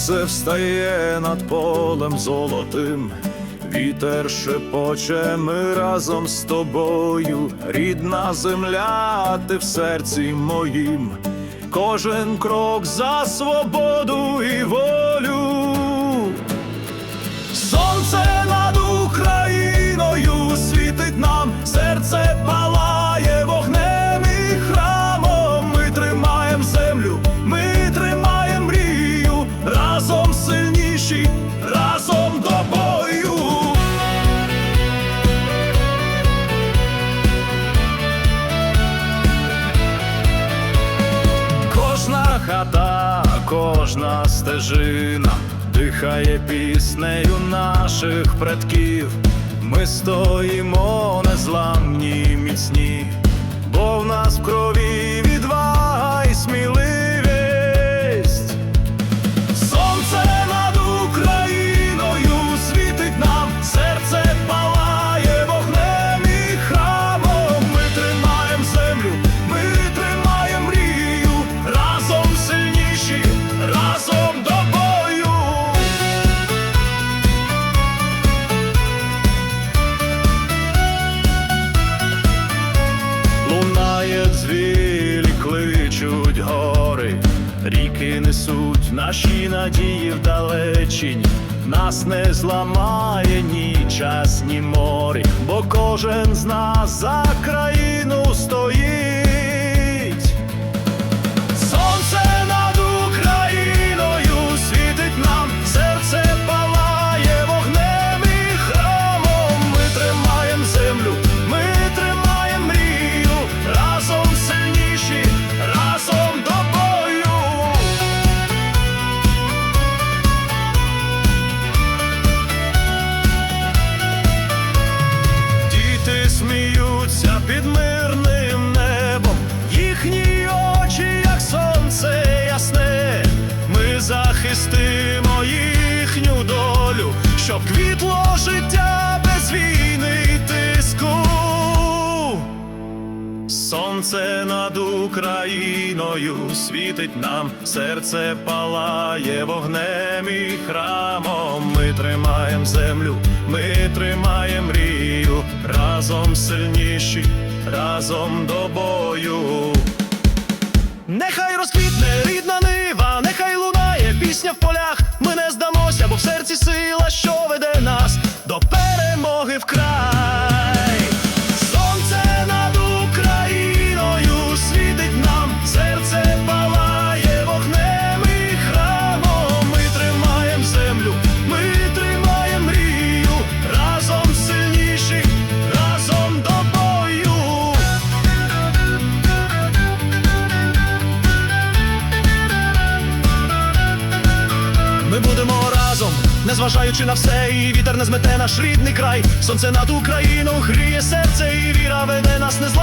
Сонце встає над полем золотим, вітер шепоче, ми разом з тобою, рідна земля, ти в серці моїм, кожен крок за свободу і волю. Кожна стежина дихає піснею наших предків. Ми стоїмо незламні міцні, бо в нас в крові ріки несуть наші надії вдалечінь. Нас не зламає ні час, ні море, бо кожен з нас за країну стоїть. Сміються під мирним небом, їхні очі, як сонце ясне. Ми захистимо їхню долю, щоб квітло життя без війни й тиску. Сонце над Україною світить нам, серце палає вогнем і храмом. Ми тримаємо землю, ми тримаємо мрію, разом сильніші, разом до бою. Ми будемо разом, незважаючи на все, і вітер не змете наш рідний край. Сонце над Україну гріє серце, і віра веде нас не й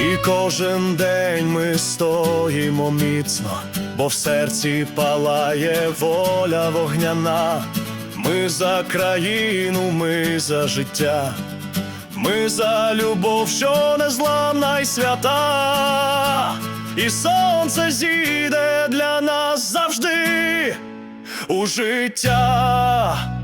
І кожен день ми стоїмо міцно, бо в серці палає воля вогняна. Ми за країну, ми за життя, ми за любов, що незламна й свята, і сонце зійде для нас завжди у життя.